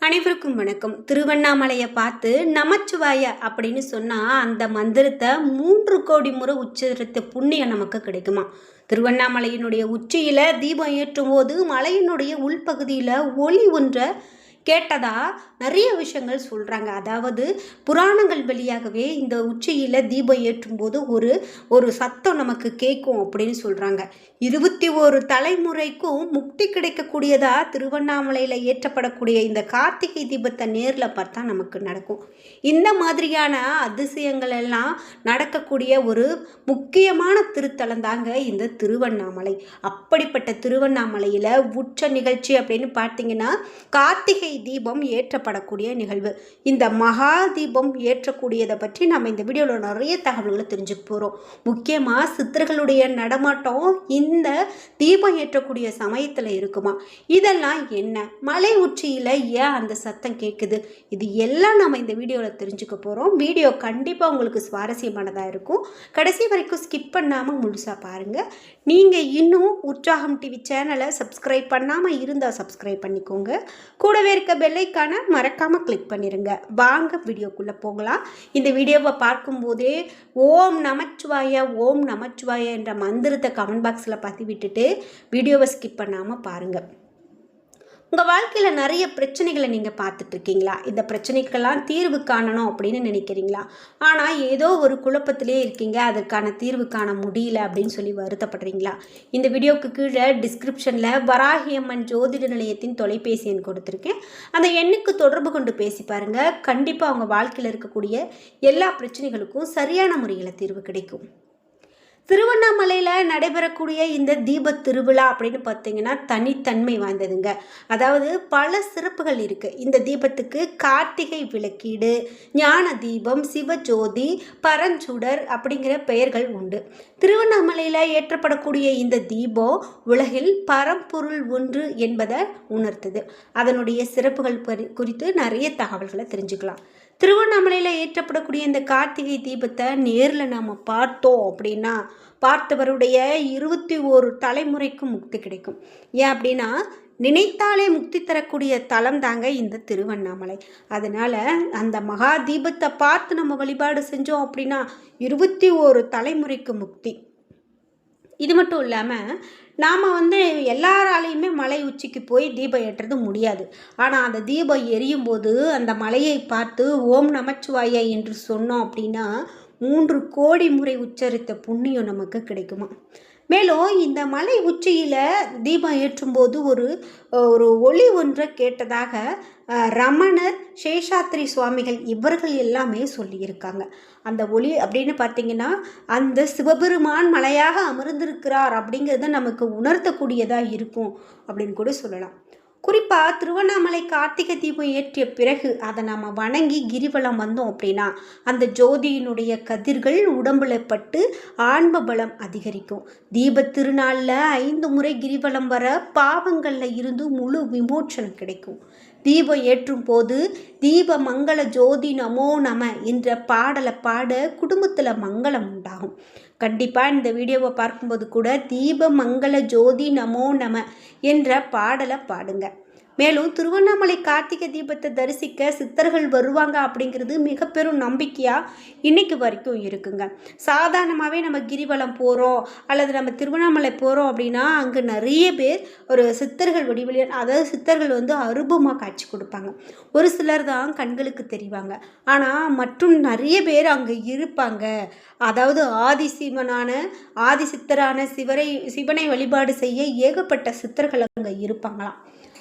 அனைவருக்கும் வணக்கம். திருவண்ணாமலையை பார்த்து நமச்சிவாய அப்படின்னு சொன்னால் அந்த மந்திரத்தை மூன்று கோடி முறை உச்சரித்த புண்ணியம் நமக்கு கிடைக்குமா? திருவண்ணாமலையினுடைய உச்சியில் தீபம் ஏற்றும் போது மலையினுடைய உள்பகுதியில் ஒளி ஒன்றை கேட்டதா நிறைய விஷயங்கள் சொல்கிறாங்க அதாவது புராணங்கள் வழியாகவே இந்த உச்சியில் தீபம் ஏற்றும் போது ஒரு ஒரு சத்தம் நமக்கு கேட்கும் அப்படின்னு சொல்கிறாங்க இருபத்தி ஒரு தலைமுறைக்கும் முக்தி கிடைக்கக்கூடியதா திருவண்ணாமலையில் ஏற்றப்படக்கூடிய இந்த கார்த்திகை தீபத்தை நேரில் பார்த்தா நமக்கு நடக்கும். இந்த மாதிரியான அதிசயங்கள் எல்லாம் நடக்கக்கூடிய ஒரு முக்கியமான திருத்தலம் தாங்க இந்த திருவண்ணாமலை. அப்படிப்பட்ட திருவண்ணாமலையில் உச்ச நிகழ்ச்சி அப்படின்னு பார்த்தீங்கன்னா கார்த்திகை தீபம் ஏற்றப்படக்கூடிய நிகழ்வு. இந்த மகா தீபம் ஏற்றக்கூடியதை பற்றி நம்ம இந்த வீடியோவில் நிறைய தகவல்களை தெரிஞ்சுக்க போகிறோம் முக்கியமாக சித்தர்களுடைய நடமாட்டம் இந்த தீபம் ஏற்றக்கூடிய சமயத்தில் இருக்குமா? இதெல்லாம் என்ன? மலை உச்சியில் ஏன் அந்த சத்தம் கேட்குது இது எல்லாம் நம்ம இந்த வீடியோவில் தெரிஞ்சுக்க போகிறோம் வீடியோ கண்டிப்பாக உங்களுக்கு சுவாரஸ்யமானதாக இருக்கும். கடைசி வரைக்கும் ஸ்கிப் பண்ணாமல் முழுசாக பாருங்கள் நீங்கள் இன்னும் உற்சாகம் டிவி சேனலை சப்ஸ்கிரைப் பண்ணாமல் இருந்தால் சப்ஸ்கிரைப் பண்ணிக்கோங்க. கூடவே இருக்க பெல்லைக்கான மறக்காமல் கிளிக் பண்ணிடுங்க வாங்க வீடியோக்குள்ளே போகலாம். இந்த வீடியோவை பார்க்கும்போதே ஓம் நமச்சிவாய ஓம் நமச்சிவாய என்ற மந்திரத்தை கமெண்ட் பாக்ஸில் பற்றி விட்டுட்டு வீடியோவை ஸ்கிப் பண்ணாமல் பாருங்கள் உங்கள் வாழ்க்கையில் நிறைய பிரச்சனைகளை நீங்கள் பார்த்துட்ருக்கீங்களா இந்த பிரச்சனைக்கெல்லாம் தீர்வு காணணும் அப்படின்னு நினைக்கிறீங்களா? ஆனால் ஏதோ ஒரு குழப்பத்திலே இருக்கீங்க அதற்கான தீர்வு காண முடியல அப்படின்னு சொல்லி வருத்தப்படுறீங்களா? இந்த வீடியோவுக்கு கீழே டிஸ்கிரிப்ஷனில் வராகியம்மன் ஜோதிட நிலையத்தின் தொலைபேசி எண் கொடுத்துருக்கேன். அந்த எண்ணுக்கு தொடர்பு கொண்டு பேசி பாருங்கள் கண்டிப்பாக அவங்க வாழ்க்கையில் இருக்கக்கூடிய எல்லா பிரச்சனைகளுக்கும் சரியான முறையில் தீர்வு கிடைக்கும். திருவண்ணாமலையில் நடைபெறக்கூடிய இந்த தீப திருவிழா அப்படின்னு பார்த்தீங்கன்னா தனித்தன்மை வாய்ந்ததுங்க. அதாவது பல சிறப்புகள் இருக்குது இந்த தீபத்துக்கு கார்த்திகை விளக்கீடு ஞான தீபம் சிவஜோதி பரஞ்சுடர் அப்படிங்கிற பெயர்கள் உண்டு. திருவண்ணாமலையில் ஏற்றப்படக்கூடிய இந்த தீபம் உலகில் பரம்பொருள் ஒன்று என்பதை உணர்த்துது. அதனுடைய சிறப்புகள் குறித்து நிறைய தகவல்களை தெரிஞ்சுக்கலாம். திருவண்ணாமலையில் ஏற்றப்படக்கூடிய இந்த கார்த்திகை தீபத்தை நேரில் நாம் பார்த்தோம் அப்படின்னா பார்த்தவருடைய இருபத்தி ஓரு தலைமுறைக்கும் முக்தி கிடைக்கும். ஏன் அப்படின்னா நினைத்தாலே முக்தி தரக்கூடிய தலம் தாங்க இந்த திருவண்ணாமலை. அதனால் அந்த மகா தீபத்தை பார்த்து நம்ம வழிபாடு செஞ்சோம் அப்படின்னா இருபத்தி ஓரு தலைமுறைக்கு முக்தி. இது மட்டும் இல்லாமல் நாம் வந்து எல்லாராலையுமே மலை உச்சிக்கு போய் தீபம் ஏற்றுறது முடியாது. ஆனால் அந்த தீபம் எரியும் போது அந்த மலையை பார்த்து ஓம் நமச்சிவாய என்று சொன்னோம் அப்படின்னா மூன்று கோடி முறை உச்சரித்த புண்ணியம் நமக்கு கிடைக்குமா? மேலும் இந்த மலை உச்சியில் தீபம் ஏற்றும்போது ஒரு ஒரு ஒளி ஒன்றை கேட்டதாக ரமணர் சேஷாத்ரி சுவாமிகள் இவர்கள் எல்லாமே சொல்லியிருக்காங்க. அந்த ஒளி அப்படின்னு பார்த்தீங்கன்னா அந்த சிவபெருமான் மலையாக அமர்ந்திருக்கிறார் அப்படிங்கிறத நமக்கு உணர்த்தக்கூடியதாக இருக்கும் அப்படின்னு கூட சொல்லலாம். குறிப்பாக திருவண்ணாமலை கார்த்திகை தீபம் ஏற்றிய பிறகு அதை நாம் வணங்கி கிரிவலம் வந்தோம் அப்படின்னா அந்த ஜோதியினுடைய கதிர்கள் உடம்புல பட்டு ஆன்ம பலம் அதிகரிக்கும். தீப திருநாளில் ஐந்து முறை கிரிவலம் வர பாவங்களில் இருந்து முழு விமோச்சனம் கிடைக்கும். தீபம் ஏற்றும் போது தீப மங்கள ஜோதி நமோ நம என்ற பாடலை பாட குடும்பத்தில் மங்களம் உண்டாகும். கண்டிப்பாக இந்த வீடியோவை பார்க்கும்போது கூட தீப மங்கள ஜோதி நமோ நம என்ற பாடலை பாடுங்க. மேலும் திருவண்ணாமலை கார்த்திகை தீபத்தை தரிசிக்க சித்தர்கள் வருவாங்க அப்படிங்கிறது மிக பெரும் நம்பிக்கையாக இன்னைக்கு வரைக்கும் இருக்குங்க. சாதாரணமாகவே நம்ம கிரிவலம் போகிறோம் அல்லது நம்ம திருவண்ணாமலை போகிறோம் அப்படின்னா அங்கே நிறைய பேர் ஒரு சித்தர்கள் வடிவழியாக அதாவது சித்தர்கள் வந்து அருபமாக காட்சி கொடுப்பாங்க. ஒரு சிலர் தான் கண்களுக்கு தெரிவாங்க. ஆனால் மற்றும் நிறைய பேர் அங்கே இருப்பாங்க. அதாவது ஆதி சிவனான ஆதி சித்தரான சிவரை சிவனை வழிபாடு செய்ய ஏகப்பட்ட சித்தர்கள் அங்கே இருப்பாங்களாம்.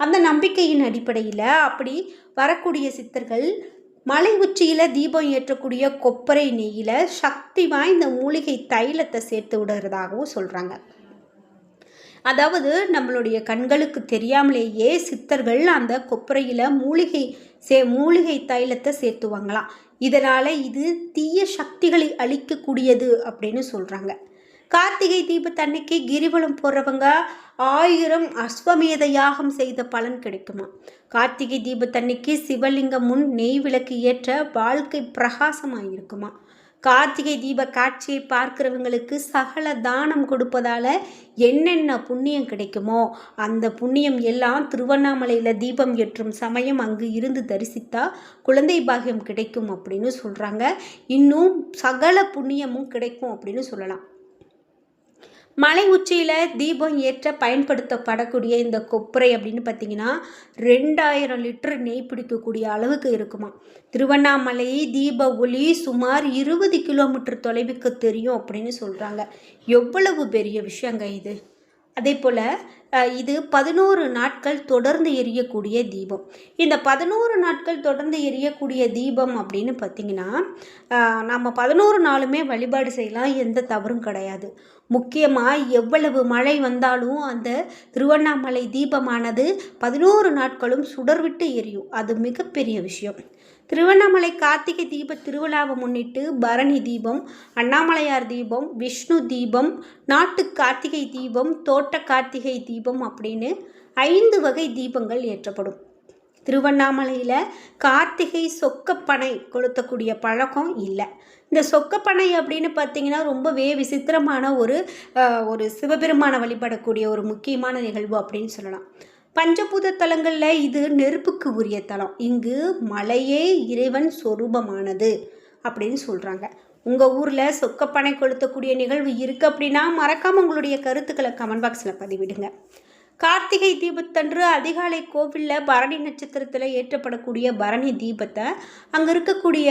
அந்த நம்பிக்கையின் அடிப்படையில் அப்படி வரக்கூடிய சித்தர்கள் மலை உச்சியில் தீபம் ஏற்றக்கூடிய கொப்பரை நெய்யில் சக்தி வாய்ந்த மூலிகை தைலத்தை சேர்த்து விடுறதாகவும் சொல்கிறாங்க அதாவது நம்மளுடைய கண்களுக்கு தெரியாமலேயே சித்தர்கள் அந்த கொப்பரையில் மூலிகை சே மூலிகை தைலத்தை சேர்த்துவாங்களாம். இதனால் இது தீய சக்திகளை அழிக்கக்கூடியது அப்படின்னு சொல்கிறாங்க கார்த்திகை தீபத்தன்னைக்கு கிரிவலம் போடுறவங்க ஆயிரம் அஸ்வமேத யாகம் செய்த பலன் கிடைக்குமா? கார்த்திகை தீபத்தன்னைக்கு சிவலிங்கம் முன் நெய் விளக்கு ஏற்ற வாழ்க்கை பிரகாசமாக இருக்குமா? கார்த்திகை தீப காட்சியை பார்க்கிறவங்களுக்கு சகல தானம் கொடுப்பதால் என்னென்ன புண்ணியம் கிடைக்குமோ அந்த புண்ணியம் எல்லாம் திருவண்ணாமலையில் தீபம் ஏற்றும் சமயம் அங்கு இருந்து தரிசித்தா குழந்தை பாகியம் கிடைக்கும் அப்படின்னு சொல்கிறாங்க இன்னும் சகல புண்ணியமும் கிடைக்கும் அப்படின்னு சொல்லலாம். மலை உச்சியில் தீபம் ஏற்ற பயன்படுத்தப்படக்கூடிய இந்த கொப்பரை அப்படின்னு பார்த்தீங்கன்னா ரெண்டாயிரம் லிட்டர் நெய் பிடிக்கக்கூடிய அளவுக்கு இருக்குமா? திருவண்ணாமலை தீப ஒளி சுமார் இருபது கிலோமீட்டர் தொலைவுக்கு தெரியும் அப்படின்னு சொல்கிறாங்க எவ்வளவு பெரிய விஷயங்க இது? அதே போல் இது பதினோரு நாட்கள் தொடர்ந்து எரியக்கூடிய தீபம். இந்த பதினோரு நாட்கள் தொடர்ந்து எரியக்கூடிய தீபம் அப்படின்னு பார்த்திங்கன்னா நம்ம பதினோரு நாளுமே வழிபாடு செய்யலாம் எந்த தவறும் கிடையாது. முக்கியமாக எவ்வளவு மழை வந்தாலும் அந்த திருவண்ணாமலை தீபமானது பதினோரு நாட்களும் சுடர்விட்டு எரியும். அது மிகப்பெரிய விஷயம். திருவண்ணாமலை கார்த்திகை தீப திருவிழாவை முன்னிட்டு பரணி தீபம் அண்ணாமலையார் தீபம் விஷ்ணு தீபம் நாட்டு கார்த்திகை தீபம் தோட்ட கார்த்திகை தீபம் அப்படின்னு ஐந்து வகை தீபங்கள் ஏற்றப்படும். திருவண்ணாமலையில் கார்த்திகை சொக்கப்பனை கொளுத்தக்கூடிய பழக்கம் இல்லை. இந்த சொக்கப்பனை அப்படின்னு பார்த்தீங்கன்னா ரொம்பவே விசித்திரமான ஒரு ஒரு சிவபெருமானை வழிபடக்கூடிய ஒரு முக்கியமான நிகழ்வு அப்படின்னு சொல்லலாம். பஞ்சபூத தலங்களில் இது நெருப்புக்கு உரிய தலம். இங்கு மலையே இறைவன் சொரூபமானது அப்படின்னு சொல்கிறாங்க உங்கள் ஊரில் சொக்கப்பனை கொளுத்தக்கூடிய நிகழ்வு இருக்குது அப்படின்னா மறக்காமல் உங்களுடைய கருத்துக்களை கமெண்ட் பாக்ஸில் பதிவிடுங்க. கார்த்திகை தீபத்தன்று அதிகாலை கோவிலில் பரணி நட்சத்திரத்தில் ஏற்றப்படக்கூடிய பரணி தீபத்தை அங்கே இருக்கக்கூடிய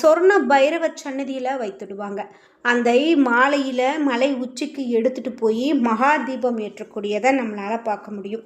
சொர்ண பைரவ சன்னதியில் வைத்துடுவாங்க. அந்த மாலையில் மலை உச்சிக்கு எடுத்துகிட்டு போய் மகா தீபம் ஏற்றக்கூடியதை நம்மளால் பார்க்க முடியும்.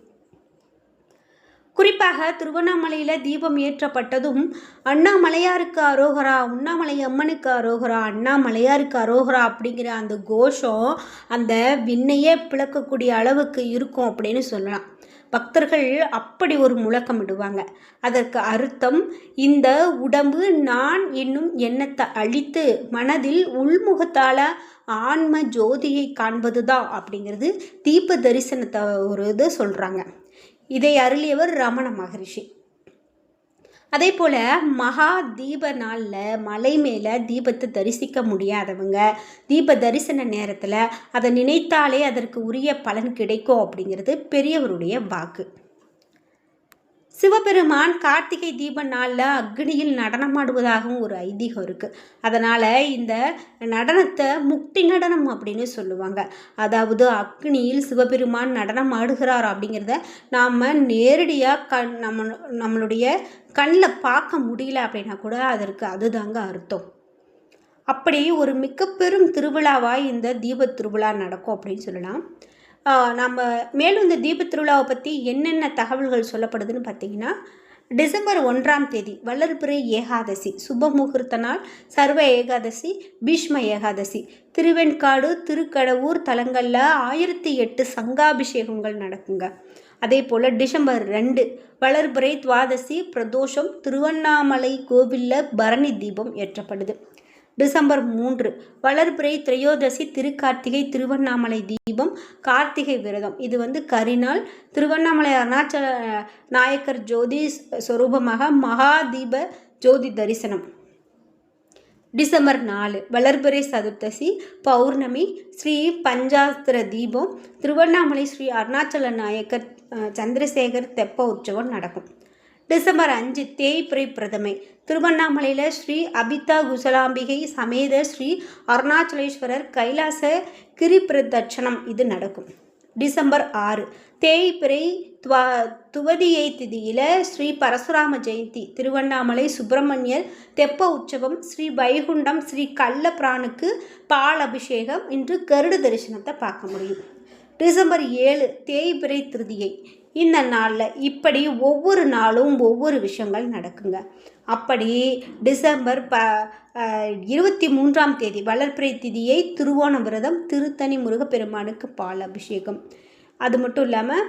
குறிப்பாக திருவண்ணாமலையில் தீபம் ஏற்றப்பட்டதும் அண்ணாமலையாருக்கு அரோகரா உண்ணாமலை அம்மனுக்கு அரோகரா அண்ணாமலையாருக்கு அரோகரா அப்படிங்கிற அந்த கோஷம் அந்த விண்ணையே பிளக்கக்கூடிய அளவுக்கு இருக்கும் அப்படின்னு சொல்லலாம். பக்தர்கள் அப்படி ஒரு முழக்கம் விடுவாங்க அதற்கு அர்த்தம் இந்த உடம்பு நான் என்னும் எண்ணத்தை அழித்து மனதில் உள்முகத்தால் ஆன்ம ஜோதியை காண்பதுதான் அப்படிங்கிறது தீப தரிசனத்தை ஒரு இது சொல்கிறாங்க இதை அருளியவர் ரமண மகரிஷி. அதே போல் மகா தீப நாளில் மலை மேலே தீபத்தை தரிசிக்க முடியாதவங்க தீப தரிசன நேரத்தில் அதை நினைத்தாலே அதற்கு உரிய பலன் கிடைக்கும் அப்படிங்கிறது பெரியவருடைய வாக்கு. சிவபெருமான் கார்த்திகை தீப நாளில் அக்னியில் நடனமாடுவதாகவும் ஒரு ஐதீகம் இருக்குது அதனால் இந்த நடனத்தை முக்தி நடனம் அப்படின்னு சொல்லுவாங்க. அதாவது அக்னியில் சிவபெருமான் நடனம் ஆடுகிறார் அப்படிங்கிறத நாம் நேரடியாக கண் நம்ம நம்மளுடைய கண்ணில் பார்க்க முடியல அப்படின்னா கூட அதற்கு அதுதாங்க அர்த்தம். அப்படி ஒரு மிக பெரும் திருவிழாவாக இந்த தீபத் திருவிழா நடக்கும் அப்படின்னு சொல்லலாம். நம்ம மேலும் இந்த தீப திருவிழாவை பற்றி என்னென்ன தகவல்கள் சொல்லப்படுதுன்னு பார்த்தீங்கன்னா டிசம்பர் ஒன்றாம் தேதி வளர்பிறை ஏகாதசி சுப முகூர்த்த நாள் சர்வ ஏகாதசி பீஷ்ம ஏகாதசி. திருவெண்காடு திருக்கடவூர் தலங்களில் ஆயிரத்தி எட்டு சங்காபிஷேகங்கள் நடக்குங்க. அதே போல் டிசம்பர் ரெண்டு வளர்பிறை துவாதசி பிரதோஷம் திருவண்ணாமலை கோவிலில் பரணி தீபம் ஏற்றப்படுது. டிசம்பர் மூன்று வளர்பிறை திரையோதசி திருக்கார்த்திகை திருவண்ணாமலை தீபம் கார்த்திகை விரதம். இது வந்து கரிநாள். திருவண்ணாமலை அருணாச்சல நாயக்கர் ஜோதி ஸ்வரூபமாக மகாதீப ஜோதி தரிசனம். டிசம்பர் நாலு வளர்பிறை சதுர்த்தசி பௌர்ணமி ஸ்ரீ பஞ்சாஸ்திர தீபம். திருவண்ணாமலை ஸ்ரீ அருணாச்சல நாயக்கர் சந்திரசேகர் தெப்ப உற்சவம் நடக்கும். டிசம்பர் அஞ்சு தேய்பிரை பிரதமை. திருவண்ணாமலையில் ஸ்ரீ அபிதா குசலாம்பிகை சமேத ஸ்ரீ அருணாச்சலேஸ்வரர் கைலாச கிரிபிரதட்சணம் இது நடக்கும். டிசம்பர் ஆறு தேய்பிரை துவா துவதியை திதியில் ஸ்ரீ பரசுராம ஜெயந்தி திருவண்ணாமலை சுப்பிரமணியர் தெப்ப உற்சவம் ஸ்ரீ வைகுண்டம் ஸ்ரீ கள்ளப்பிரானுக்கு பால் அபிஷேகம் இன்று கருடு தரிசனத்தை பார்க்க முடியும். டிசம்பர் ஏழு தேய்பிரை திருதியை இந்த நாளில் இப்படி ஒவ்வொரு நாளும் ஒவ்வொரு விஷயங்கள் நடக்குங்க. அப்படி டிசம்பர் ப இருபத்தி மூன்றாம் தேதி வளர்ப்பிறை திதியை திருவோண விரதம் திருத்தணி முருகப்பெருமானுக்கு பால் அபிஷேகம். அது மட்டும் இல்லாமல்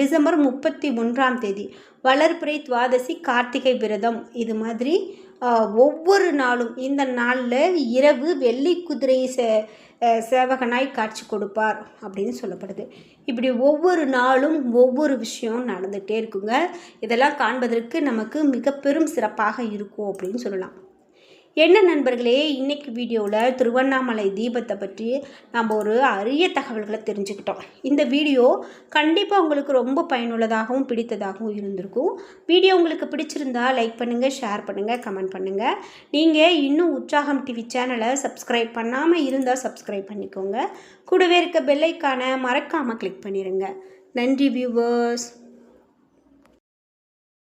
டிசம்பர் முப்பத்தி ஒன்றாம் தேதி வளர்ப்பிறை துவாதசி கார்த்திகை விரதம் இது மாதிரி ஒவ்வொரு நாளும் இந்த நாளில் இரவு வெள்ளி குதிரை சே சேவகனாய் காட்சி கொடுப்பார் அப்படின்னு சொல்லப்படுது. இப்படி ஒவ்வொரு நாளும் ஒவ்வொரு விஷயம் நடந்துகிட்டே இருக்குங்க. இதெல்லாம் காண்பதற்கு நமக்கு மிக பெரும் சிறப்பாக இருக்கும் அப்படின்னு சொல்லலாம். என்ன நண்பர்களே இன்றைக்கு வீடியோவில் திருவண்ணாமலை தீபத்தை பற்றி நம்ம ஒரு அரிய தகவல்களை தெரிஞ்சுக்கிட்டோம். இந்த வீடியோ கண்டிப்பாக உங்களுக்கு ரொம்ப பயனுள்ளதாகவும் பிடித்ததாகவும் இருந்திருக்கும். வீடியோ உங்களுக்கு பிடிச்சிருந்தா லைக் பண்ணுங்கள் ஷேர் பண்ணுங்கள் கமெண்ட் பண்ணுங்கள் நீங்கள் இன்னும் உற்சாகம் டிவி சேனலை சப்ஸ்கிரைப் பண்ணாமல் இருந்தால் சப்ஸ்கிரைப் பண்ணிக்கோங்க. கூடவே இருக்க பெல்லைக்கான மறக்காமல் கிளிக் பண்ணிடுங்க நன்றி வியூவர்ஸ்